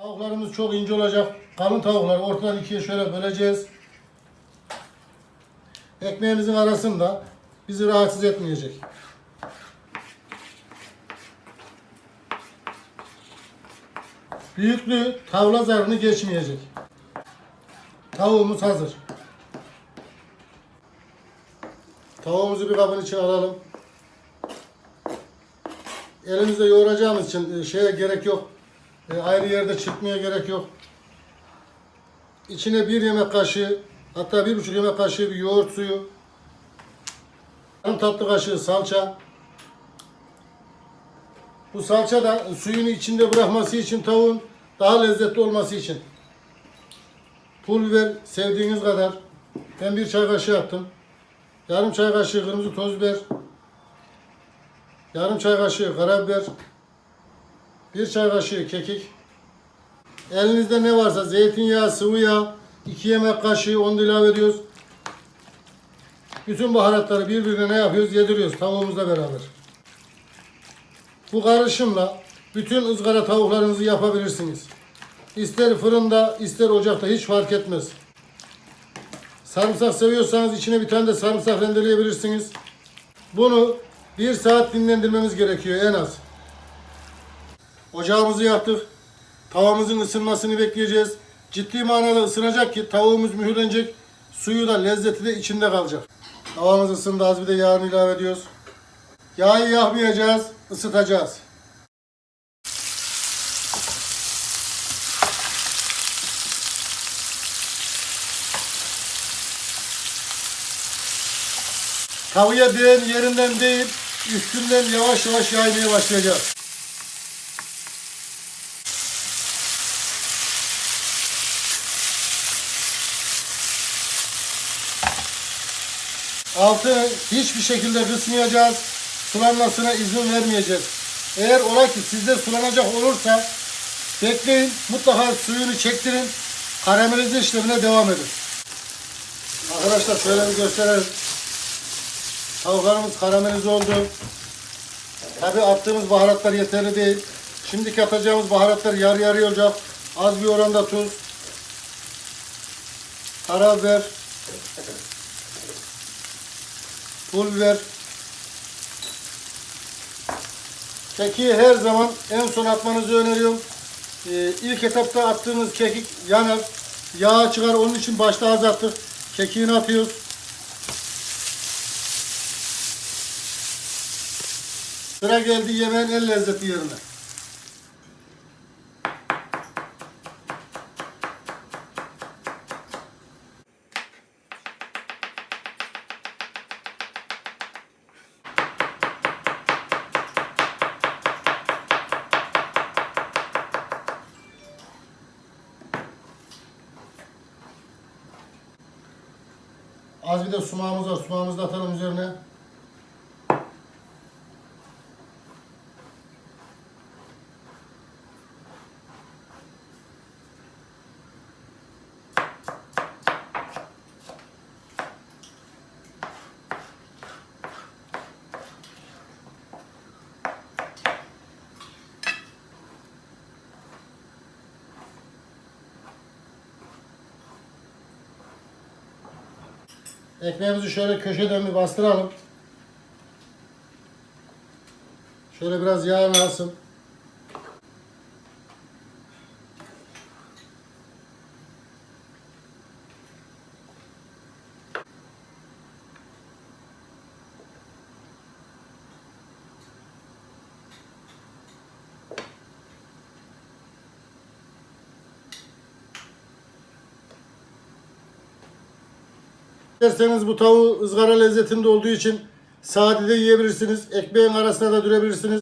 Tavuklarımız çok ince olacak. Kalın tavukları ortadan ikiye şöyle böleceğiz. Ekmeğimizin arasında bizi rahatsız etmeyecek. Büyüklüğü tavla zarını geçmeyecek. Tavuğumuz hazır. Tavuğumuzu bir kabın içine alalım. Elimizde yoğuracağımız için e, şeye gerek yok. E, ayrı yerde çırpmaya gerek yok. İçine bir yemek kaşığı, hatta bir buçuk yemek kaşığı bir yoğurt suyu, yarım tatlı kaşığı salça. Bu salça da suyunu içinde bırakması için tavuğun daha lezzetli olması için. Pul biber sevdiğiniz kadar. Ben bir çay kaşığı attım. Yarım çay kaşığı kırmızı toz biber. Yarım çay kaşığı karabiber. Bir çay kaşığı kekik. Elinizde ne varsa zeytinyağı, sıvı yağ, iki yemek kaşığı onu ilave ediyoruz. Bütün baharatları birbirine ne yapıyoruz? Yediriyoruz tavuğumuzla beraber. Bu karışımla bütün ızgara tavuklarınızı yapabilirsiniz. İster fırında, ister ocakta hiç fark etmez. Sarımsak seviyorsanız içine bir tane de sarımsak rendeleyebilirsiniz. Bunu bir saat dinlendirmemiz gerekiyor en az. Ocağımızı yaktık. Tavamızın ısınmasını bekleyeceğiz. Ciddi manada ısınacak ki tavuğumuz mühürlenecek. Suyu da lezzeti de içinde kalacak. Tavamız ısındı. Az bir de yağını ilave ediyoruz. Yağı yakmayacağız, ısıtacağız. Tavaya değen yerinden değil, üstünden yavaş yavaş yaymaya başlayacağız. Altını hiçbir şekilde kısmayacağız. Sulanmasına izin vermeyeceğiz. Eğer ola ki sizde sulanacak olursa bekleyin. Mutlaka suyunu çektirin. Karamelize işlemine devam edin. Arkadaşlar şöyle bir gösterelim. Tavuklarımız karamelize oldu. Tabi attığımız baharatlar yeterli değil. Şimdiki atacağımız baharatlar yarı yarı olacak. Az bir oranda tuz. Karabiber. Pul biber. Kekiği her zaman en son atmanızı öneriyorum. Ee, ilk etapta attığınız kekik yanar. Yağ çıkar. Onun için başta az attık. Kekiğini atıyoruz. Sıra geldi yemeğin en lezzetli yerine. Az bir de sumağımız var. Sumağımızı da atalım üzerine. Ekmeğimizi şöyle köşeden bir bastıralım. Şöyle biraz yağını alsın. İsterseniz bu tavuğu ızgara lezzetinde olduğu için sade de yiyebilirsiniz. Ekmeğin arasına da dürebilirsiniz.